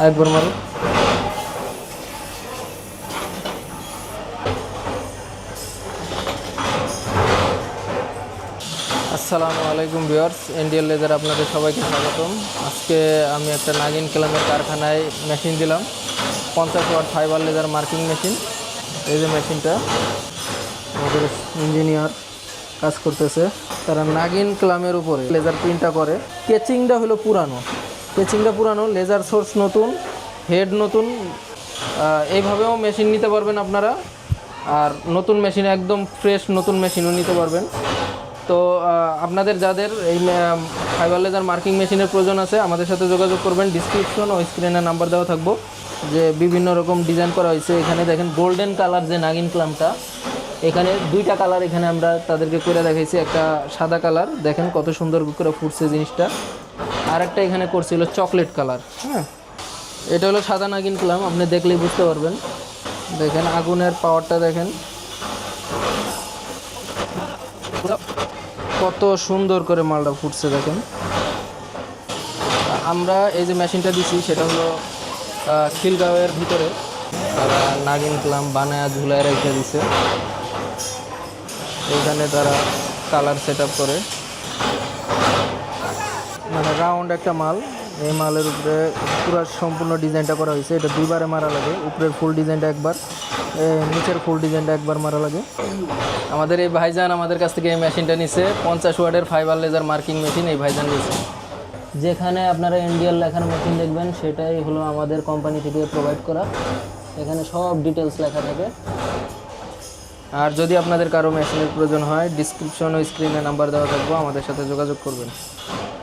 আরেকবার মারো। আসসালামু আলাইকুম ভিউয়ার্স ইন্ডিয়ান লেজার আপনাদের সবাইকে স্বাগতম। আজকে আমি একটা নাগিন ক্লামের কারখানায় মেশিন দিলাম। পঞ্চাশ watt fibre laser marking machine. এই যে মেশিনটা, আমাদের ইঞ্জিনিয়ার কাজ করতেছে। তারা নাগিন ক্লামের উপরে লেজার প্রিন্টটা করে। কেচিংটা হলো পুরানো। কেচিংটা পুরানো লেজার সোর্স নতুন হেড নতুন এইভাবেও মেশিন নিতে পারবেন আপনারা। আর নতুন মেশিন একদম ফ্রেশ নতুন মেশিনও নিতে পারবেন। তো আপনাদের যাদের এই ফাইবার লেজার মার্কিং মেশিনের প্রয়োজন আছে, আমাদের সাথে যোগাযোগ করবেন। ডিসক্রিপশন ও স্ক্রিনে নাম্বার দেওয়া থাকব। যে বিভিন্ন রকম ডিজাইন করা হয়েছে। এখানে দেখেন গোল্ডেন কালার যে নাগিন ক্লামটা, এখানে দুইটা কালার এখানে আমরা তাদেরকে করে দেখাইছি। একটা সাদা কালার দেখেন কত সুন্দর করে ফুটছে জিনিসটা। আর একটা এখানে করছিল চকলেট কালার হ্যাঁ। এটা হলো সাদা নাগিন ক্লাম আপনি দেখলেই বুঝতে পারবেন। দেখেন আগুনের পাওয়ারটা দেখেন। কত সুন্দর করে মালটা ফুটছে দেখেন। আমরা এই যে মেশিনটা দিছি সেটা হলো খিলগাঁওয়ের ভিতরে। তারা নাগিন ক্লাম বানায় ঝুলায় রেখে দিছে। এইখানে তারা কালার সেট করে। মানে রাউন্ড একটা মাল। এই মালের উপরে পুরো সম্পূর্ণ ডিজাইনটা করা হয়েছে। এটা দুইবারে মারা লাগে। উপরের ফুল ডিজাইনটা একবার নিচের ফুল ডিজাইনটা একবার মারা লাগে। আমাদের এই ভাইজান আমাদের কাছ থেকে এই মেশিনটা নিছে। পঞ্চাশ ওয়ার্ডের ফাইবার লেজার মার্কিং মেশিন এই ভাইজান নিছে। যেখানে আপনারা ইন্ডিয়ান লেখার মেশিন দেখবেন, সেটাই হলো আমাদের কোম্পানি থেকে প্রোভাইড করা। এখানে সব ডিটেলস লেখা থাকে। আর যদি আপনাদের কারও মেশিনের প্রয়োজন হয় ডিসক্রিপশন ও স্ক্রিনে নাম্বার দেওয়া থাকব। আমাদের সাথে যোগাযোগ করবেন।